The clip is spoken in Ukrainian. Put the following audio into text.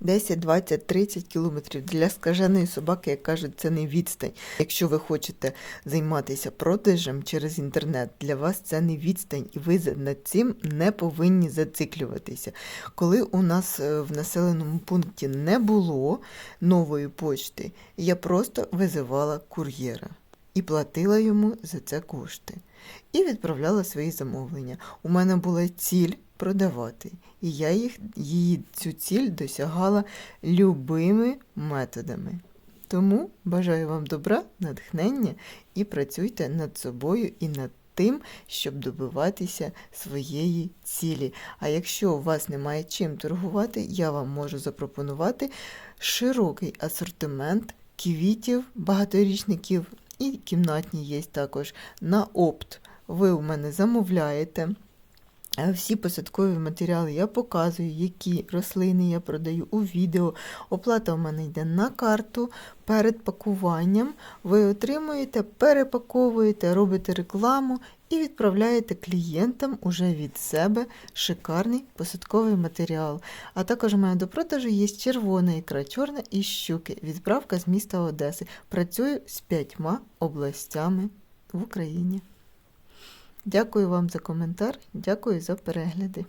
10, 20, 30 кілометрів. Для скаженої собаки, як кажуть, це не відстань. Якщо ви хочете займатися продажем через інтернет, для вас це не відстань, і ви над цим не повинні зациклюватися. Коли у нас е, в населеному пункті не було нової почти, я просто визивала кур'єра і платила йому за це кошти. І відправляла свої замовлення. У мене була ціль продавати, і я їх, її цю ціль досягала любими методами. Тому бажаю вам добра, натхнення і працюйте над собою і над тим, щоб добиватися своєї цілі. А якщо у вас немає чим торгувати, я вам можу запропонувати широкий асортимент квітів, багаторічників і кімнатні є також на опт. Ви у мене замовляєте. Всі посадкові матеріали я показую, які рослини я продаю у відео. Оплата у мене йде на карту. Перед пакуванням ви отримуєте, перепаковуєте, робите рекламу і відправляєте клієнтам уже від себе шикарний посадковий матеріал. А також у мене до продажу є червона ікра, чорна і щуки. Відправка з міста Одеси. Працюю з п'ятьма областями в Україні. Дякую вам за коментар, дякую за перегляди.